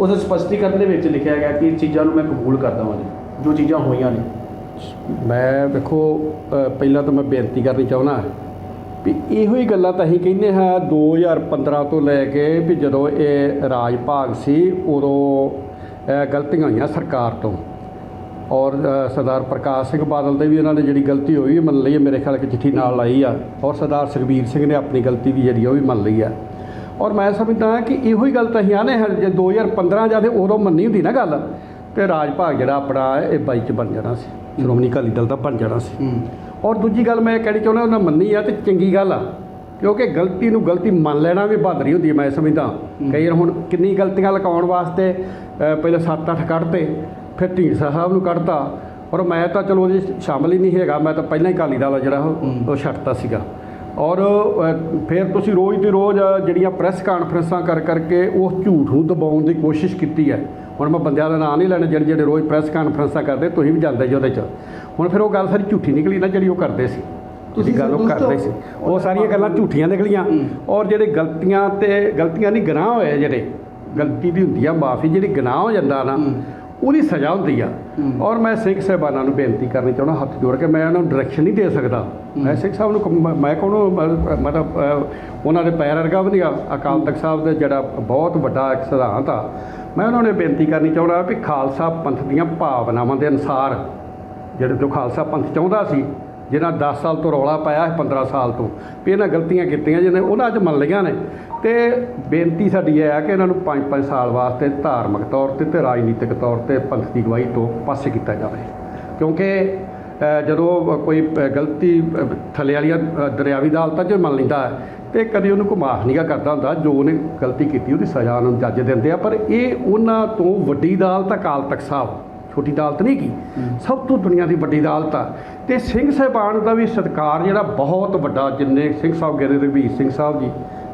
ਉਸ ਸਪਸ਼ਟੀਕਰਨ ਦੇ ਵਿੱਚ ਲਿਖਿਆ ਗਿਆ ਕਿ ਇਹ ਚੀਜ਼ਾਂ ਨੂੰ ਮੈਂ ਕਬੂਲ ਕਰਦਾ ਹਾਂ ਜੀ, ਜੋ ਚੀਜ਼ਾਂ ਹੋਈਆਂ ਨੇ। ਮੈਂ ਵੇਖੋ ਪਹਿਲਾਂ ਤਾਂ ਮੈਂ ਬੇਨਤੀ ਕਰਨੀ ਚਾਹੁੰਦਾ ਵੀ ਇਹੋ ਹੀ ਗੱਲਾਂ ਤਾਂ ਅਸੀਂ ਕਹਿੰਦੇ ਹਾਂ 2015 ਤੋਂ ਲੈ ਕੇ ਵੀ ਜਦੋਂ ਇਹ ਰਾਜ ਭਾਗ ਸੀ, ਉਦੋਂ ਗਲਤੀਆਂ ਹੋਈਆਂ ਸਰਕਾਰ ਤੋਂ। ਔਰ ਸਰਦਾਰ ਪ੍ਰਕਾਸ਼ ਸਿੰਘ ਬਾਦਲ ਦੇ ਵੀ ਉਹਨਾਂ ਨੇ ਜਿਹੜੀ ਗਲਤੀ ਹੋਈ, ਉਹ ਮੰਨ ਲਈ ਮੇਰੇ ਖਿਆਲ ਕਿ ਚਿੱਠੀ ਨਾਲ ਲਾਈ ਆ। ਔਰ ਸਰਦਾਰ ਸੁਖਬੀਰ ਸਿੰਘ ਨੇ ਆਪਣੀ ਗਲਤੀ ਵੀ ਜਿਹੜੀ ਆ, ਉਹ ਵੀ ਮੰਨ ਲਈ ਆ। ਔਰ ਮੈਂ ਸਮਝਦਾ ਕਿ ਇਹੋ ਹੀ ਗੱਲ ਤਾਂ ਆਨੇ ਹਾਂ ਜੇ 2015 ਜਦ ਉਦੋਂ ਮੰਨੀ ਹੁੰਦੀ ਨਾ ਗੱਲ ਤੇ ਰਾਜ ਭਾਗ ਜਿਹੜਾ ਆਪਣਾ ਇਹ ਬਾਈ ਚ ਬਣ ਜਾਣਾ ਸੀ ਸ਼੍ਰੋਮਣੀ ਅਕਾਲੀ ਦਲ ਦਾ ਬਣ ਜਾਣਾ ਸੀ। ਔਰ ਦੂਜੀ ਗੱਲ ਮੈਂ ਕਹਿਣੀ ਚਾਹੁੰਦਾ ਉਹਨਾਂ ਮੰਨੀ ਆ ਤੇ ਚੰਗੀ ਗੱਲ ਆ ਕਿਉਂਕਿ ਗਲਤੀ ਨੂੰ ਗਲਤੀ ਮੰਨ ਲੈਣਾ ਵੀ ਬਹਾਦਰੀ ਹੁੰਦੀ ਹੈ ਮੈਂ ਸਮਝਦਾ। ਕਈ ਵਾਰ ਹੁਣ ਕਿੰਨੀ ਗਲਤੀਆਂ ਲਕਾਉਣ ਵਾਸਤੇ ਪਹਿਲਾਂ 7-8 ਕੱਢਤੇ ਫਿਰ ਢੀਂਡਸਾ ਸਾਹਿਬ ਨੂੰ ਕੱਢਤਾ। ਔਰ ਮੈਂ ਤਾਂ ਚਲੋ ਉਹਦੇ ਸ਼ਾਮਲ ਹੀ ਨਹੀਂ ਹੈਗਾ ਮੈਂ ਤਾਂ ਪਹਿਲਾਂ ਹੀ ਅਕਾਲੀ ਦਲ ਜਿਹੜਾ ਉਹ ਉਹ ਛੱਡਤਾ ਸੀਗਾ। ਔਰ ਫਿਰ ਤੁਸੀਂ ਰੋਜ਼ ਦੀ ਰੋਜ਼ ਜਿਹੜੀਆਂ ਪ੍ਰੈਸ ਕਾਨਫਰੰਸਾਂ ਕਰ ਕਰਕੇ ਉਸ ਝੂਠ ਨੂੰ ਦਬਾਉਣ ਦੀ ਕੋਸ਼ਿਸ਼ ਕੀਤੀ ਹੈ। ਹੁਣ ਮੈਂ ਬੰਦਿਆਂ ਦਾ ਨਾਂ ਨਹੀਂ ਲੈਣਾ ਜਿਹੜੇ ਜਿਹੜੇ ਰੋਜ਼ ਪ੍ਰੈਸ ਕਾਨਫਰੰਸਾਂ ਕਰਦੇ ਤੁਸੀਂ ਵੀ ਜਾਂਦੇ ਜੀ ਉਹਦੇ 'ਚ। ਹੁਣ ਫਿਰ ਉਹ ਗੱਲ ਸਾਰੀ ਝੂਠੀ ਨਿਕਲੀ ਨਾ ਜਿਹੜੀ ਉਹ ਕਰਦੇ ਸੀ। ਤੁਸੀਂ ਗੱਲ ਉਹ ਕਰਦੇ ਸੀ। ਉਹ ਸਾਰੀਆਂ ਗੱਲਾਂ ਝੂਠੀਆਂ ਨਿਕਲੀਆਂ। ਔਰ ਜਿਹੜੇ ਗਲਤੀਆਂ ਤੇ ਗਲਤੀਆਂ ਨਹੀਂ ਗੁਨਾਹ ਹੋਏ ਜਿਹੜੇ। ਗਲਤੀ ਦੀ ਹੁੰਦੀ ਆ ਮਾਫੀ ਜਿਹੜੀ ਗੁਨਾਹ ਹੋ ਜਾਂਦਾ ਨਾ ਉਹਦੀ ਸਜ਼ਾ ਹੁੰਦੀ ਆ। ਔਰ ਮੈਂ ਸਿੰਘ ਸਾਹਿਬਾਨਾਂ ਨੂੰ ਬੇਨਤੀ ਕਰਨੀ ਚਾਹੁੰਦਾ ਹੱਥ ਜੋੜ ਕੇ ਮੈਂ ਉਹਨਾਂ ਨੂੰ ਡਾਇਰੈਕਸ਼ਨ ਨਹੀਂ ਦੇ ਸਕਦਾ। ਮੈਂ ਸਿੰਘ ਸਾਹਿਬ ਨੂੰ ਮੈਂ ਕੋਣੋਂ ਮਤਲਬ ਅਹ, ਉਹਨਾਂ ਦੇ ਪੈਰ ਵਰਗਾ ਵੀ ਨਹੀਂ ਆ। ਅਕਾਲ ਤਖਤ ਸਾਹਿਬ ਦਾ ਜਿਹੜਾ ਬਹੁਤ ਵੱਡਾ ਇੱਕ ਸਿਧਾਂਤ ਆ ਮੈਂ ਉਹਨਾਂ ਨੂੰ ਬੇਨਤੀ ਕਰਨੀ ਚਾਹੁੰਦਾ ਵੀ ਖਾਲਸਾ ਪੰਥ ਦੀਆਂ ਭਾਵਨਾਵਾਂ ਦੇ ਅਨੁਸਾਰ ਜਿਹੜੇ ਜੋ ਖਾਲਸਾ ਪੰਥ ਚਾਹੁੰਦਾ ਸੀ ਜਿਹਨਾਂ 10 ਸਾਲ ਤੋਂ ਰੌਲਾ ਪਾਇਆ ਹੈ 15 ਸਾਲ ਤੋਂ, ਵੀ ਇਹਨਾਂ ਗਲਤੀਆਂ ਕੀਤੀਆਂ ਜਿਹਨੇ, ਉਹਨਾਂ ਅੱਜ ਮੰਨ ਲਈਆਂ ਨੇ। ਤੇ ਬੇਨਤੀ ਸਾਡੀ ਇਹ ਹੈ ਕਿ ਇਹਨਾਂ ਨੂੰ 5-5 ਸਾਲ ਵਾਸਤੇ ਧਾਰਮਿਕ ਤੌਰ ਤੇ ਤੇ ਰਾਜਨੀਤਿਕ ਤੌਰ ਤੇ ਪੰਥ ਦੀ ਗਵਾਹੀ ਤੋਂ ਪਾਸੇ ਕੀਤਾ ਜਾਵੇ। ਕਿਉਂਕਿ ਜਦੋਂ ਕੋਈ ਗਲਤੀ ਥੱਲੇ ਵਾਲੀਆਂ ਦਰਿਆਵੀ ਅਦਾਲਤਾਂ 'ਚ ਮੰਨ ਲੈਂਦਾ ਹੈ, ਤੇ ਕਦੇ ਉਹਨੂੰ ਕੋਈ ਮਾਫ ਨਹੀਂਗਾ ਕਰਦਾ ਹੁੰਦਾ, ਜੋ ਉਹਨੇ ਗਲਤੀ ਕੀਤੀ, ਉਹਦੀ ਸਜ਼ਾ ਨੂੰ ਜੱਜ ਦਿੰਦੇ ਆ। ਪਰ ਇਹ ਉਹਨਾਂ ਤੋਂ ਵੱਡੀ ਅਦਾਲਤ ਅਕਾਲ ਤਖਤ ਸਾਹਿਬ ਛੋਟੀ ਅਦਾਲਤ ਨਹੀਂ ਕੀ ਸਭ ਤੋਂ ਦੁਨੀਆ ਦੀ ਵੱਡੀ ਅਦਾਲਤ ਆ। ਤੇ ਸਿੰਘ ਸਾਹਿਬਾਨ ਦਾ ਵੀ ਸਤਿਕਾਰ ਜਿਹੜਾ ਬਹੁਤ ਵੱਡਾ ਜਿੰਨੇ ਸਿੰਘ ਸਾਹਿਬ ਗਿਆਨੀ ਰਘਬੀਰ ਸਿੰਘ ਸਾਹਿਬ ਜੀ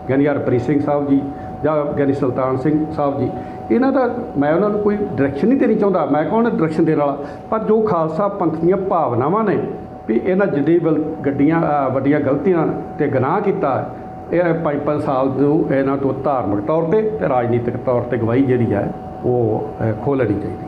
ਗਿਆਨੀ ਹਰਪ੍ਰੀਤ ਸਿੰਘ ਸਾਹਿਬ ਜੀ ਜਾਂ ਗਿਆਨੀ ਸੁਲਤਾਨ ਸਿੰਘ ਸਾਹਿਬ ਜੀ ਇਹਨਾਂ ਦਾ ਮੈਂ ਉਹਨਾਂ ਨੂੰ ਕੋਈ ਡਾਇਰੈਕਸ਼ਨ ਨਹੀਂ ਦੇਣੀ ਚਾਹੁੰਦਾ। ਮੈਂ ਕੌਣ ਡਾਇਰੈਕਸ਼ਨ ਦੇਣ ਵਾਲਾ। ਪਰ ਜੋ ਖਾਲਸਾ ਪੰਥ ਦੀਆਂ ਭਾਵਨਾਵਾਂ ਨੇ ਵੀ ਇਹਨਾਂ ਜਿੱਡੀ ਵੱਲ ਗੱਡੀਆਂ ਵੱਡੀਆਂ ਗਲਤੀਆਂ ਤੇ ਗੁਨਾਹ ਕੀਤਾ ਇਹ ਪੰਜ ਪੰਜ ਸਾਲ ਨੂੰ ਇਹਨਾਂ ਤੋਂ ਧਾਰਮਿਕ ਤੌਰ ਤੇ ਤੇ ਰਾਜਨੀਤਿਕ ਤੌਰ ਤੇ ਗਵਾਹੀ ਜਿਹੜੀ ਹੈ ਉਹ ਅ, ਲੈਣੀ ਚਾਹੀਦੀ।